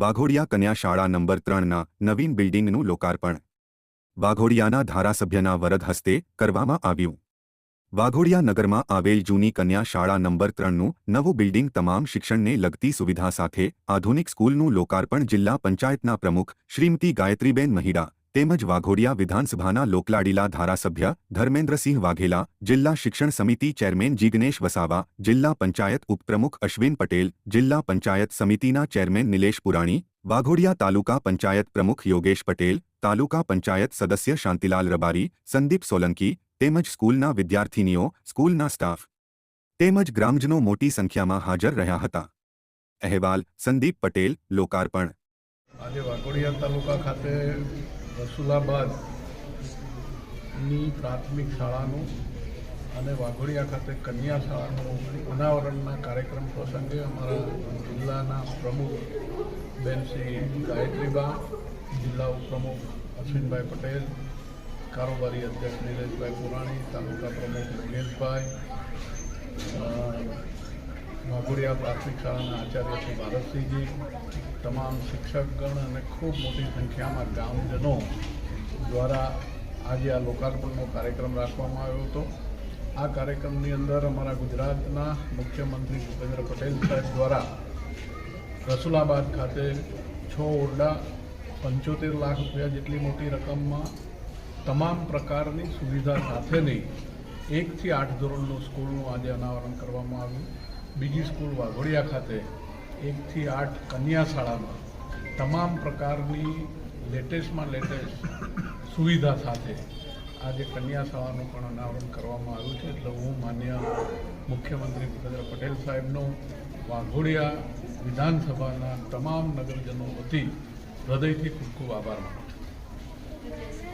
વાઘોડિયા કન્યા શાળા નંબર ત્રણના નવીન બિલ્ડિંગનું લોકાર્પણ. વાઘોડિયાના ધારાસભ્યના વરદ હસ્તે કરવામાં આવ્યું. વાઘોડિયા નગરમાં આવેલ જૂની કન્યા શાળા નંબર ત્રણનું નવું બિલ્ડિંગ તમામ શિક્ષણને લગતી સુવિધા સાથે આધુનિક સ્કૂલનું લોકાર્પણ જિલ્લા પંચાયતના પ્રમુખ શ્રીમતી ગાયત્રીબેન મહિડા તેમજ વાઘોડિયા વિધાનસભાના લોકલાડીલા ધારાસભ્ય ધર્મેન્દ્રસિંહ વાઘેલા, જિલ્લા શિક્ષણ સમિતિ ચેરમેન જીગ્નેશ વસાવા, જિલ્લા પંચાયત ઉપપ્રમુખ અશ્વિન પટેલ, જિલ્લા પંચાયત સમિતિના ચેરમેન નિલેશ પુરાણી, વાઘોડિયા તાલુકા પંચાયત પ્રમુખ યોગેશ પટેલ, તાલુકા પંચાયત સદસ્ય શાંતિલાલ રબારી, સંદીપ સોલંકી તેમજ સ્કૂલના વિદ્યાર્થીનીઓ, સ્કૂલના સ્ટાફ તેમજ ગ્રામજનો મોટી સંખ્યામાં હાજર રહ્યા હતા. અહેવાલ, સંદીપ પટેલ, લોકાર્પણ. આજે વાઘોડિયા તાલુકા ખાતે રસુલાબાદની પ્રાથમિક શાળાનું અને વાઘોડિયા ખાતે કન્યા શાળાનું અનાવરણના કાર્યક્રમ પ્રસંગે અમારા જિલ્લાના પ્રમુખ બેન શ્રી ગાયત્રીબા જિલ્લા ઉપપ્રમુખ અશ્વિનભાઈ પટેલ કારોબારી અધ્યક્ષ નિલેશભાઈ પુરાણી તાલુકા પ્રમુખ યોગેશભાઈ અ, વાઘોડિયા પ્રાથમિક શાળાના આચાર્ય શ્રી ભારતસિંહજી તમામ શિક્ષકગણ અને ખૂબ મોટી સંખ્યામાં ગામજનો દ્વારા આજે આ લોકાર્પણનો કાર્યક્રમ રાખવામાં આવ્યો હતો. આ કાર્યક્રમની અંદર અમારા ગુજરાતના મુખ્યમંત્રી ભૂપેન્દ્ર પટેલ સાહેબ દ્વારા રસુલાબાદ ખાતે છ ઓરડા પંચોતેર લાખ રૂપિયા જેટલી મોટી રકમમાં તમામ પ્રકારની સુવિધા સાથેની એકથી આઠ ધોરણનું સ્કૂલનું આજે અનાવરણ કરવામાં આવ્યું. બીજી સ્કૂલ વાઘોડિયા ખાતે એકથી આઠ કન્યા શાળામાં તમામ પ્રકારની લેટેસ્ટમાં લેટેસ્ટ સુવિધા સાથે આજે કન્યા શાળાનું પણ અનાવરણ કરવામાં આવ્યું છે. એટલે હું માન્ય મુખ્યમંત્રી ભૂપેન્દ્ર પટેલ સાહેબનો વાઘોડિયા વિધાનસભાના તમામ નગરજનો વતી હૃદયથી ખૂબ ખૂબ આભાર માનું છું.